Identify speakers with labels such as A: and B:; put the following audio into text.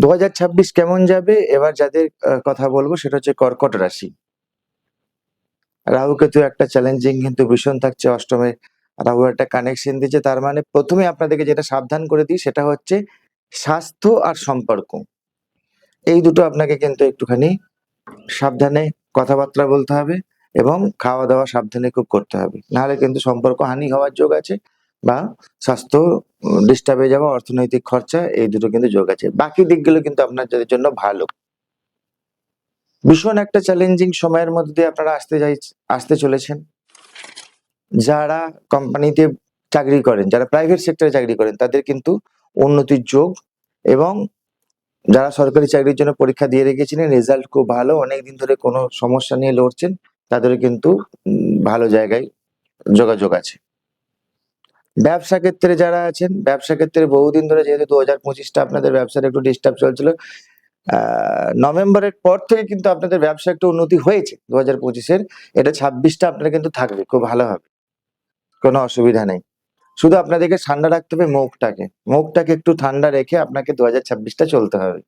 A: দু হাজার ছাব্বিশ কেমন যাবে? এবার যাদের কথা বলব সেটা হচ্ছে কর্কট রাশি। রাহু কেতু একটা চ্যালেঞ্জিং কিন্তু ভীষণ থাকছে, অষ্টমে রাহু একটা কানেকশন দিচ্ছে। তার মানে প্রথমে আপনাদেরকে যেটা সাবধান করে দিই সেটা হচ্ছে স্বাস্থ্য আর সম্পর্ক। এই দুটো আপনাকে কিন্তু একটুখানি সাবধানে কথাবার্তা বলতে হবে এবং খাওয়া দাওয়া সাবধানে খুব করতে হবে। নাহলে কিন্তু সম্পর্ক হানি হওয়ার যোগ আছে বা স্বাস্থ্য ডিস্টার্ব হয়ে যাওয়া অর্থনৈতিক খরচা, এই দুটো কিন্তু যোগ আছে। বাকি দিকগুলো কিন্তু আপনাদের জন্য ভালো। ভীষণ একটা চ্যালেঞ্জিং সময়ের মধ্যে দিয়ে আপনারা আসতে যাই, আসতে চলেছেন। যারা কোম্পানিতে চাকরি করেন, যারা প্রাইভেট সেক্টরে চাকরি করেন, তাদের কিন্তু উন্নতির যোগ এবং যারা সরকারি চাকরির জন্য পরীক্ষা দিয়ে রেখেছিলেন রেজাল্ট খুব ভালো, অনেকদিন ধরে কোনো সমস্যা নিয়ে লড়ছেন তাদের কিন্তু ভালো জায়গায় যোগাযোগ আছে। ব্যবসা ক্ষেত্রে যারা আছেন, ব্যবসা ক্ষেত্রে বহুদিন ধরে যেহেতু দু হাজার পঁচিশটা আপনাদের ব্যবসার একটু ডিস্টার্ব চলছিল নভেম্বরের পর থেকে কিন্তু আপনাদের ব্যবসা একটু উন্নতি হয়েছে দু হাজার পঁচিশের। এটা ছাব্বিশটা আপনার কিন্তু থাকবে, খুব ভালো হবে, কোনো অসুবিধা নেই। শুধু আপনাদেরকে ঠান্ডা রাখতে হবে মুখটাকে মুখটাকে একটু ঠান্ডা রেখে আপনাকে দু হাজার ছাব্বিশটা চলতে হবে।